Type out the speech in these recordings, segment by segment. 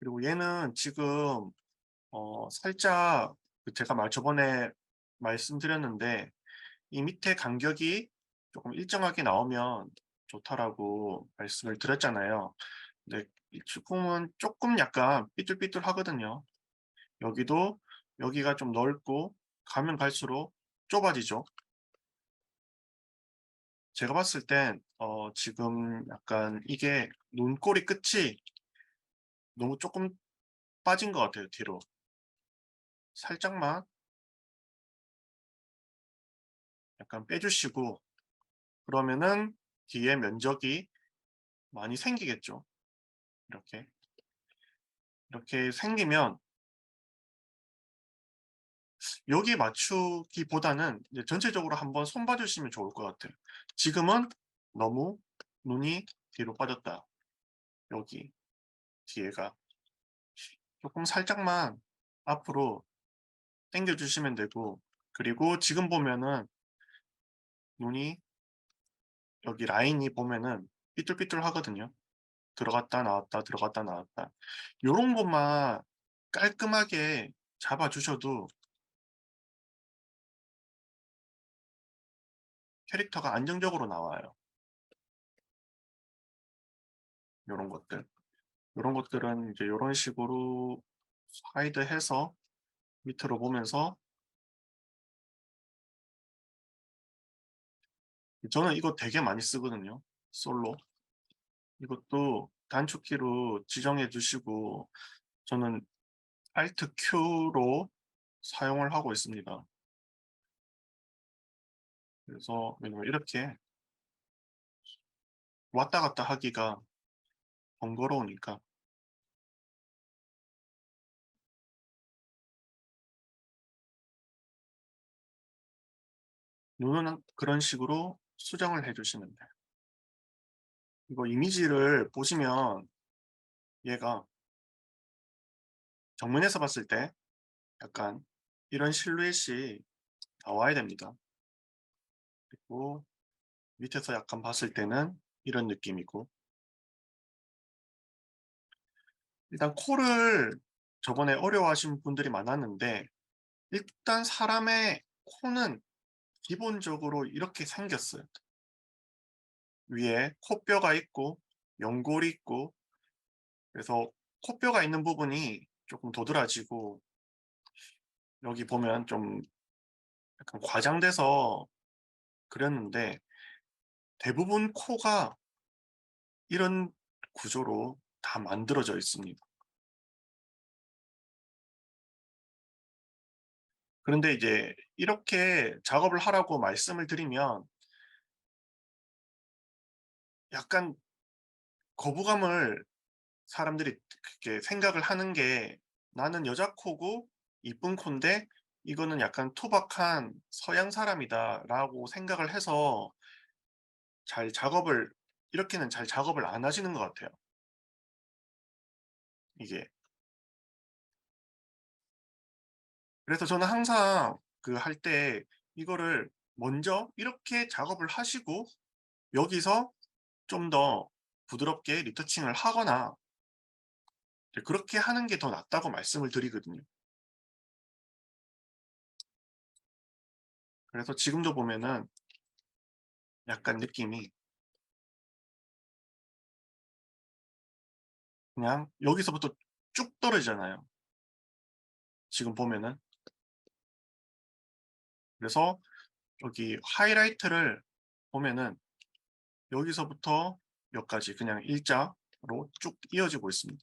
그리고 얘는 지금 어 살짝 그 제가 말 저번에 말씀드렸는데 이 밑에 간격이 조금 일정하게 나오면 좋다라고 말씀을 드렸잖아요. 근데 이 제품은 조금 약간 삐뚤삐뚤 하거든요. 여기도 여기가 좀 넓고 가면 갈수록 좁아지죠. 제가 봤을 땐 어 지금 약간 이게 눈꼬리 끝이 너무 조금 빠진 것 같아요, 뒤로. 살짝만 약간 빼주시고 그러면은 뒤에 면적이 많이 생기겠죠. 이렇게. 이렇게 생기면 여기에 맞추기보다는 전체적으로 한번 손 봐 주시면 좋을 것 같아요. 지금은 너무 눈이 뒤로 빠졌다. 여기 뒤에가 조금 살짝만 앞으로 당겨 주시면 되고 그리고 지금 보면은 눈이 여기 라인이 보면은 삐뚤삐뚤 하거든요. 들어갔다 나왔다 들어갔다 나왔다. 요런 것만 깔끔하게 잡아 주셔도 캐릭터가 안정적으로 나와요. 요런 것들. 요런 것들은 이제 요런 식으로 하이드 해서 밑으로 보면서 저는 이거 되게 많이 쓰거든요. 솔로. 이것도 단축키로 지정해 주시고 저는 Alt Q로 사용을 하고 있습니다. 그래서 왜냐면 이렇게 왔다 갔다 하기가 번거로우니까 눈은 그런 식으로 수정을 해 주시면 돼요. 이거 이미지를 보시면 얘가 정면에서 봤을 때 약간 이런 실루엣이 나와야 됩니다. 그리고 밑에서 약간 봤을 때는 이런 느낌이고 일단 코를 저번에 어려워하신 분들이 많았는데 일단 사람의 코는 기본적으로 이렇게 생겼어요. 위에 코뼈가 있고 연골이 있고 그래서 코뼈가 있는 부분이 조금 도드라지고 여기 보면 좀 약간 과장돼서 그렸는데 대부분 코가 이런 구조로 다 만들어져 있습니다. 그런데 이제 이렇게 작업을 하라고 말씀을 드리면 약간 거부감을 사람들이 그렇게 생각을 하는 게 '나는 여자 코고 이쁜 콘데 이거는 약간 투박한 서양 사람이다.'라고 생각을 해서 잘 작업을 이렇게는 잘 작업을 안 하시는 것 같아요. 이게. 그래서 저는 항상 그 할 때 이거를 먼저 이렇게 작업을 하시고 여기서 좀 더 부드럽게 리터칭을 하거나 그렇게 하는 게 더 낫다고 말씀을 드리거든요. 그래서 지금도 보면은 약간 느낌이 그냥 여기서부터 쭉 떨어지잖아요. 지금 보면은. 그래서 여기 하이라이트를 보면은 여기서부터 여기까지 그냥 일자로 쭉 이어지고 있습니다.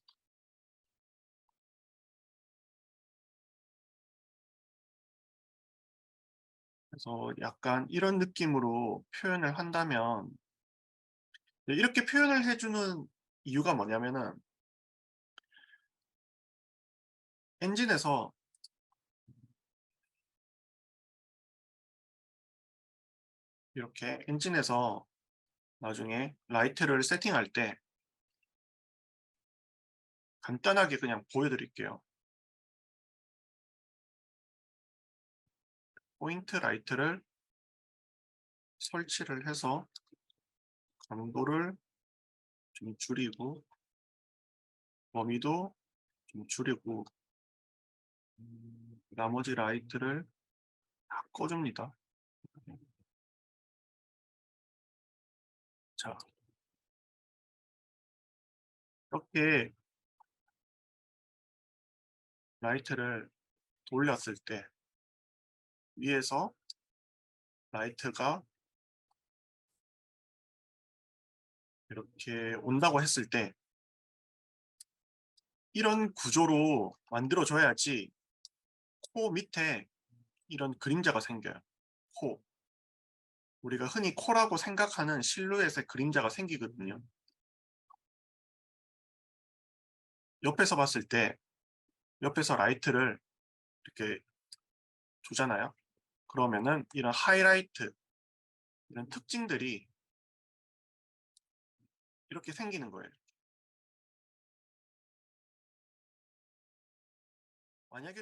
그래서 약간 이런 느낌으로 표현을 한다면 네 이렇게 표현을 해 주는 이유가 뭐냐면은 엔진에서 이렇게 엔진에서 나중에 라이트를 세팅할 때 간단하게 그냥 보여 드릴게요. 포인트 라이트를 설치를 해서 강도를 좀 줄이고 범위도 좀 줄이고 음, 나머지 라이트를 다 꺼줍니다. 자, 이렇게 라이트를 돌렸을 때 위에서 라이트가 이렇게 온다고 했을 때 이런 구조로 만들어줘야지 코 밑에 이런 그림자가 생겨요. 코. 우리가 흔히 코라고 생각하는 실루엣의 그림자가 생기거든요. 옆에서 봤을 때 옆에서 라이트를 이렇게 주잖아요. 그러면은 이런 하이라이트 이런 특징들이 이렇게 생기는 거예요. 만약에